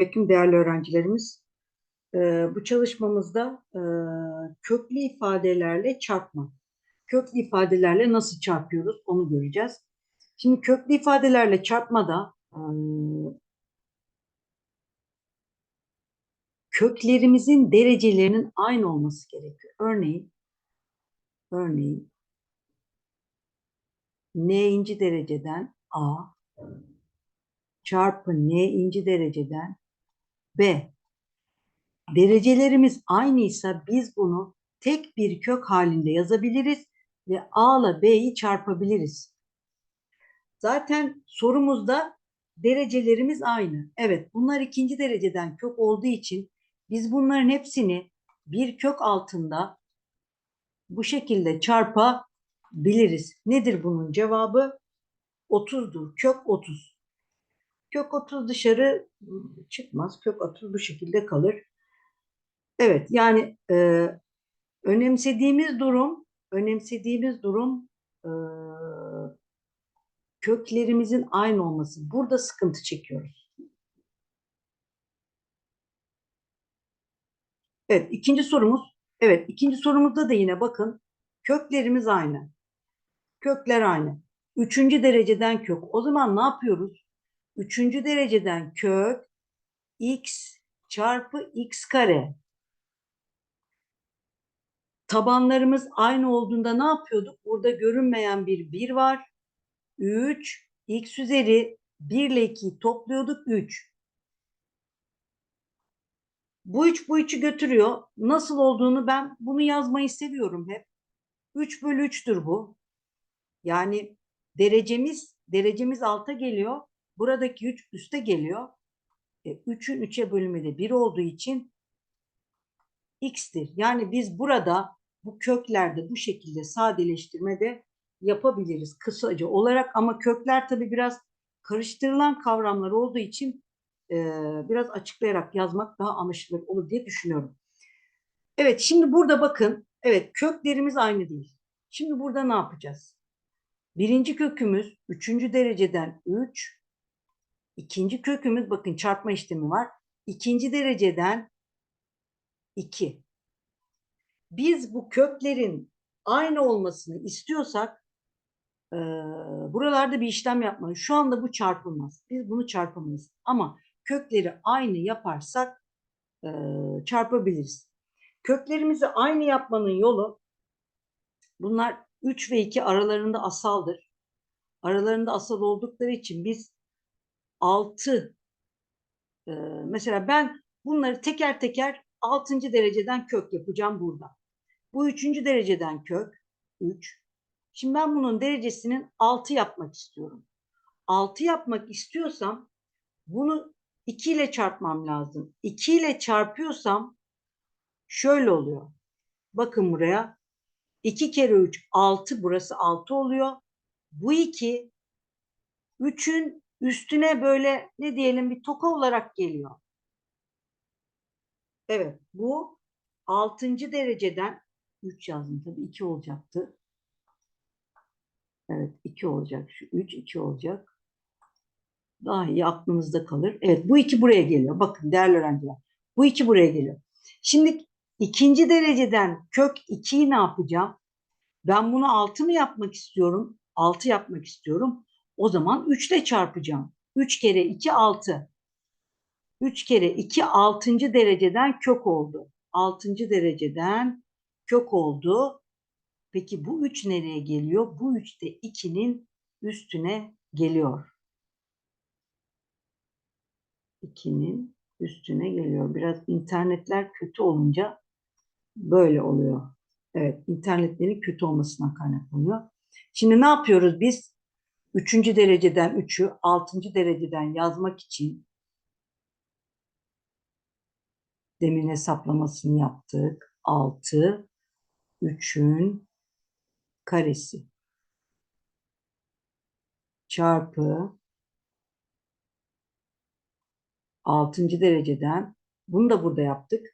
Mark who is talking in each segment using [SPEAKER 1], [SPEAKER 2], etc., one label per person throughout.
[SPEAKER 1] Selamünaleyküm değerli öğrencilerimiz. Ee, bu çalışmamızda e, köklü ifadelerle çarpma. Köklü ifadelerle nasıl çarpıyoruz onu göreceğiz. Şimdi köklü ifadelerle çarpmada e, köklerimizin derecelerinin aynı olması gerekiyor. Örneğin örneğin n'inci dereceden a çarpı n'inci dereceden b derecelerimiz aynıysa biz bunu tek bir kök halinde yazabiliriz ve a ile b'yi çarpabiliriz. Zaten sorumuzda derecelerimiz aynı. Evet bunlar ikinci dereceden kök olduğu için biz bunların hepsini bir kök altında bu şekilde çarpabiliriz. Nedir bunun cevabı? 30'dur. Kök 30. Kök 30 dışarı çıkmaz. Kök 30 bu şekilde kalır. Evet yani e, önemsediğimiz durum önemsediğimiz durum e, köklerimizin aynı olması. Burada sıkıntı çekiyoruz. Evet ikinci sorumuz. Evet ikinci sorumuzda da yine bakın köklerimiz aynı. Kökler aynı. Üçüncü dereceden kök. O zaman ne yapıyoruz? Üçüncü dereceden kök x çarpı x kare tabanlarımız aynı olduğunda ne yapıyorduk? Burada görünmeyen bir 1 var. 3 x üzeri 1 ile 2'yi topluyorduk 3. Bu 3 bu 3'ü götürüyor. Nasıl olduğunu ben bunu yazmayı seviyorum hep. 3 bölü 3'tür bu. Yani derecemiz derecemiz alta geliyor. Buradaki 3 üste geliyor. E, 3'ün 3'e bölümü de 1 olduğu için x'tir. Yani biz burada bu köklerde bu şekilde sadeleştirme de yapabiliriz kısaca olarak ama kökler tabi biraz karıştırılan kavramlar olduğu için e, biraz açıklayarak yazmak daha anlaşılır olur diye düşünüyorum. Evet şimdi burada bakın evet köklerimiz aynı değil. Şimdi burada ne yapacağız? Birinci kökümüz üçüncü dereceden 3. İkinci kökümüz bakın çarpma işlemi var. İkinci dereceden 2 biz bu köklerin aynı olmasını istiyorsak e, buralarda bir işlem yapmalıyız. Şu anda bu çarpılmaz. Biz bunu çarpamayız. Ama kökleri aynı yaparsak e, çarpabiliriz. Köklerimizi aynı yapmanın yolu bunlar 3 ve 2 aralarında asaldır. Aralarında asal oldukları için biz 6 e, mesela ben bunları teker teker 6. dereceden kök yapacağım burada. Bu üçüncü dereceden kök 3. Şimdi ben bunun derecesinin 6 yapmak istiyorum. 6 yapmak istiyorsam bunu 2 ile çarpmam lazım. 2 ile çarpıyorsam şöyle oluyor. Bakın buraya. 2 kere 3 6 burası 6 oluyor. Bu 2 3'ün üstüne böyle ne diyelim bir toka olarak geliyor. Evet bu 6. dereceden 3 yazdım tabii 2 olacaktı. Evet 2 olacak. Şu 3 2 olacak. Daha iyi aklınızda kalır. Evet bu 2 buraya geliyor. Bakın değerli öğrenciler. Bu 2 buraya geliyor. Şimdi ikinci dereceden kök 2'yi ne yapacağım? Ben bunu 6 mı yapmak istiyorum? 6 yapmak istiyorum. O zaman 3 ile çarpacağım. 3 kere 2 6. 3 kere 2 6. dereceden kök oldu. 6. dereceden kök oldu. Peki bu 3 nereye geliyor? Bu 3 de 2'nin üstüne geliyor. 2'nin üstüne geliyor. Biraz internetler kötü olunca böyle oluyor. Evet, internetlerin kötü olmasına kaynaklanıyor. Şimdi ne yapıyoruz biz? Üçüncü dereceden 3'ü altıncı dereceden yazmak için demin hesaplamasını yaptık. 6 3'ün karesi çarpı 6. dereceden bunu da burada yaptık.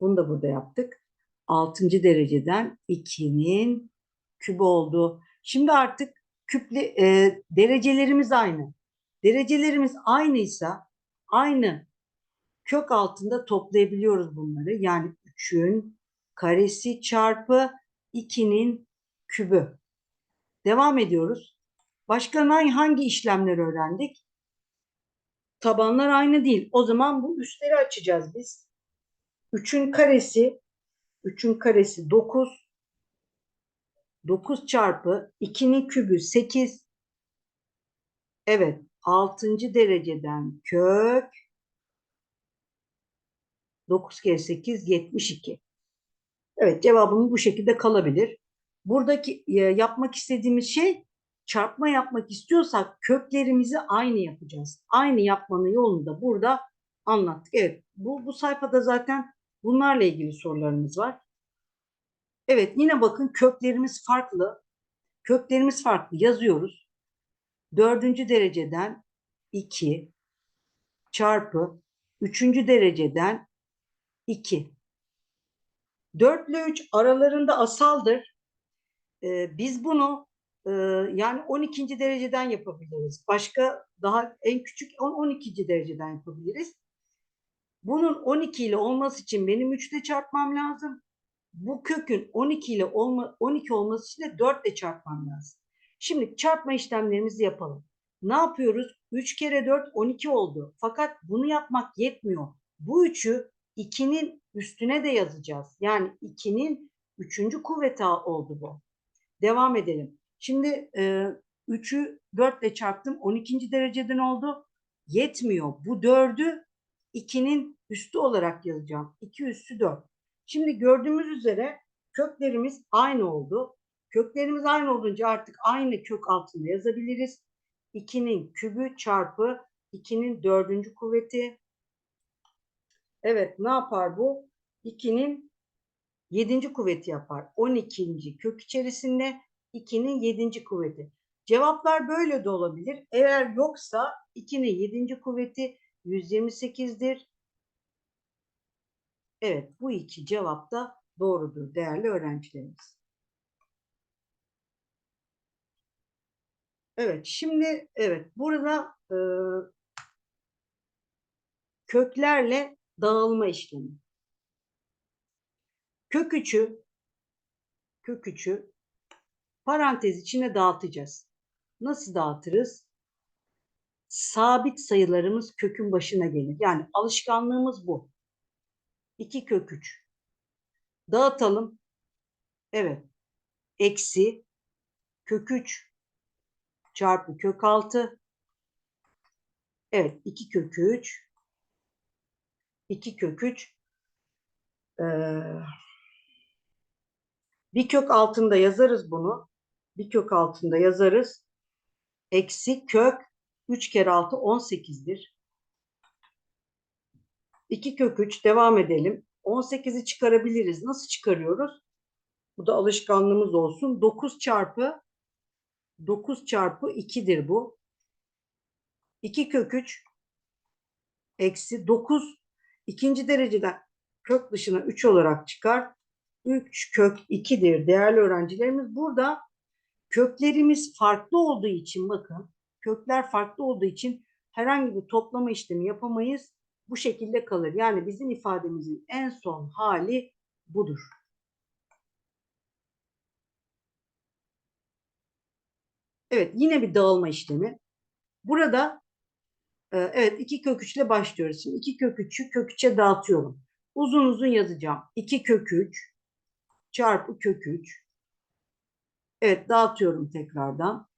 [SPEAKER 1] Bunu da burada yaptık. 6. dereceden 2'nin kübü oldu. Şimdi artık küple e, derecelerimiz aynı. Derecelerimiz aynıysa aynı kök altında toplayabiliyoruz bunları. Yani 3'ün karesi çarpı 2'nin kübü. Devam ediyoruz. Başka hangi, hangi işlemler öğrendik? Tabanlar aynı değil. O zaman bu üstleri açacağız biz. 3'ün karesi 3'ün karesi 9 9 çarpı 2'nin kübü 8 Evet 6. dereceden kök 9 kere 8 72. Evet cevabımız bu şekilde kalabilir. Buradaki e, yapmak istediğimiz şey çarpma yapmak istiyorsak köklerimizi aynı yapacağız. Aynı yapmanın yolunu da burada anlattık. Evet bu, bu sayfada zaten bunlarla ilgili sorularımız var. Evet yine bakın köklerimiz farklı. Köklerimiz farklı yazıyoruz. Dördüncü dereceden 2 çarpı üçüncü dereceden 2. 4 ile 3 aralarında asaldır. Ee, biz bunu e, yani 12. dereceden yapabiliriz. Başka daha en küçük 10 12. dereceden yapabiliriz. Bunun 12 ile olması için benim 3 ile çarpmam lazım. Bu kökün 12 ile olma, 12 olması için de 4 ile çarpmam lazım. Şimdi çarpma işlemlerimizi yapalım. Ne yapıyoruz? 3 kere 4 12 oldu. Fakat bunu yapmak yetmiyor. Bu 3'ü 2'nin üstüne de yazacağız. Yani 2'nin 3. kuvveti oldu bu. Devam edelim. Şimdi e, 3'ü 4 ile çarptım. 12. dereceden oldu. Yetmiyor. Bu 4'ü 2'nin üstü olarak yazacağım. 2 üstü 4. Şimdi gördüğümüz üzere köklerimiz aynı oldu. Köklerimiz aynı olunca artık aynı kök altında yazabiliriz. 2'nin kübü çarpı 2'nin dördüncü kuvveti. Evet ne yapar bu? 2'nin 7. kuvveti yapar. 12. kök içerisinde 2'nin 7. kuvveti. Cevaplar böyle de olabilir. Eğer yoksa 2'nin 7. kuvveti 128'dir. Evet bu iki cevap da doğrudur değerli öğrencilerimiz. Evet şimdi evet burada e, köklerle dağılma işlemi. Kök 3'ü kök 3'ü parantez içine dağıtacağız. Nasıl dağıtırız? Sabit sayılarımız kökün başına gelir. Yani alışkanlığımız bu. 2 kök 3. Dağıtalım. Evet. Eksi kök 3 çarpı kök 6. Evet. 2 kök 3 2 kök 3 ee, bir kök altında yazarız bunu. Bir kök altında yazarız. Eksi kök 3 kere 6 18'dir. 2 kök 3 devam edelim. 18'i çıkarabiliriz. Nasıl çıkarıyoruz? Bu da alışkanlığımız olsun. 9 çarpı 9 çarpı 2'dir bu. 2 kök 3 eksi 9 ikinci dereceden kök dışına 3 olarak çıkar. 3 kök 2'dir değerli öğrencilerimiz. Burada köklerimiz farklı olduğu için bakın kökler farklı olduğu için herhangi bir toplama işlemi yapamayız. Bu şekilde kalır. Yani bizim ifademizin en son hali budur. Evet yine bir dağılma işlemi. Burada e, evet iki kök 3 ile başlıyoruz. Şimdi iki kök 3'ü kök 3'e dağıtıyorum. Uzun uzun yazacağım. 2 kök 3 çarpı kök 3. Evet dağıtıyorum tekrardan.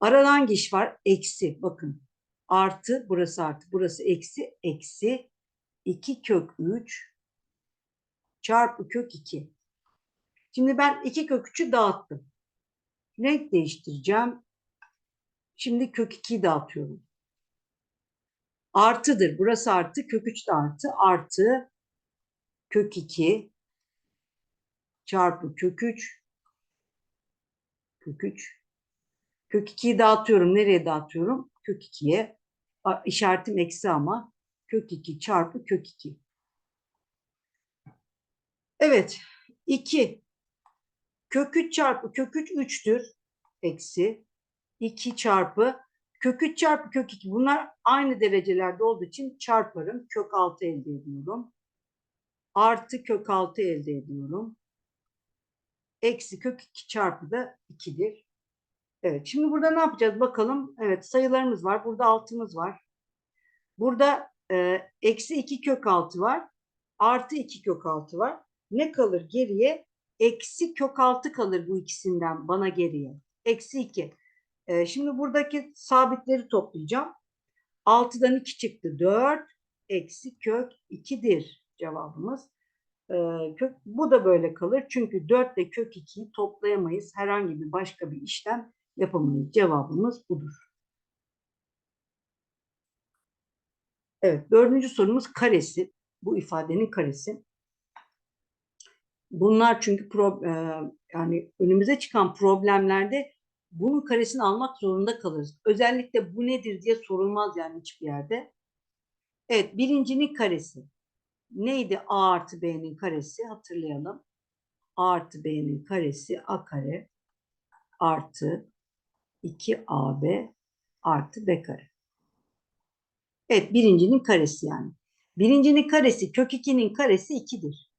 [SPEAKER 1] Aradan geç var. Eksi. Bakın. Artı. Burası artı. Burası eksi. Eksi. 2 kök 3 çarpı kök 2. Şimdi ben 2 kök 3'ü dağıttım. Renk değiştireceğim. Şimdi kök 2'yi dağıtıyorum. Artıdır. Burası artı. Kök 3 de artı. Artı kök 2 çarpı kök 3 kök 3 kök 2'yi dağıtıyorum. Nereye dağıtıyorum? Kök 2'ye. İşaretim eksi ama kök 2 çarpı kök 2. Evet. 2 kök 3 çarpı kök 3 3'tür. Eksi 2 çarpı Kök 3 çarpı kök 2 bunlar aynı derecelerde olduğu için çarparım. Kök 6 elde ediyorum. Artı kök 6 elde ediyorum. Eksi kök 2 çarpı da 2'dir. Evet şimdi burada ne yapacağız bakalım. Evet sayılarımız var. Burada 6'mız var. Burada e, eksi 2 kök 6 var. Artı 2 kök 6 var. Ne kalır geriye? Eksi kök 6 kalır bu ikisinden bana geriye. Eksi 2. E, şimdi buradaki sabitleri toplayacağım. 6'dan 2 çıktı 4. Eksi kök 2'dir cevabımız. E, kök, bu da böyle kalır. Çünkü 4 ile kök 2'yi toplayamayız. Herhangi bir başka bir işlem yapamayız. Cevabımız budur. Evet, dördüncü sorumuz karesi. Bu ifadenin karesi. Bunlar çünkü pro, e, yani önümüze çıkan problemlerde bunun karesini almak zorunda kalırız. Özellikle bu nedir diye sorulmaz yani hiçbir yerde. Evet, birincinin karesi. Neydi a artı b'nin karesi? Hatırlayalım. a artı b'nin karesi a kare artı 2ab artı b kare. Evet birincinin karesi yani. Birincinin karesi kök 2'nin karesi 2'dir.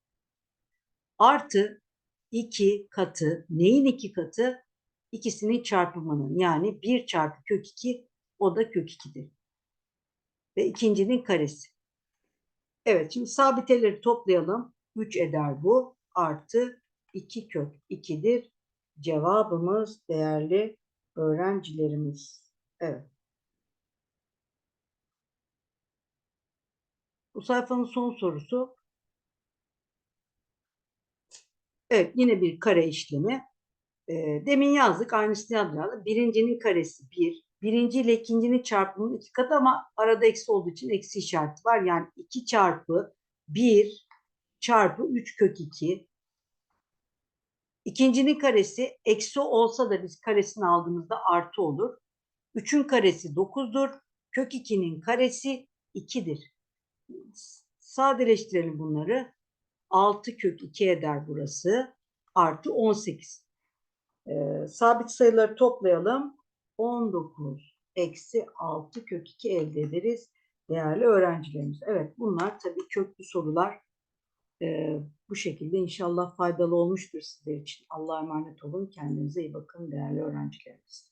[SPEAKER 1] Artı 2 katı neyin 2 katı? İkisinin çarpımının yani 1 çarpı kök 2 o da kök 2'dir. Ve ikincinin karesi. Evet şimdi sabiteleri toplayalım. 3 eder bu. Artı 2 kök 2'dir. Cevabımız değerli öğrencilerimiz. Evet. Bu sayfanın son sorusu. Evet yine bir kare işlemi. E, demin yazdık aynısını yapacağız. Birincinin karesi 1. Birinci ile ikincinin çarpımının iki katı ama arada eksi olduğu için eksi işareti var. Yani 2 çarpı 1 çarpı 3 kök 2. İkincinin karesi eksi olsa da biz karesini aldığımızda artı olur. 3'ün karesi 9'dur. Kök 2'nin karesi 2'dir sadeleştirelim bunları. 6 kök 2 eder burası. Artı 18. Ee, sabit sayıları toplayalım. 19 eksi 6 kök 2 elde ederiz. Değerli öğrencilerimiz. Evet bunlar tabii köklü sorular. Ee, bu şekilde inşallah faydalı olmuştur sizler için. Allah'a emanet olun. Kendinize iyi bakın değerli öğrencilerimiz.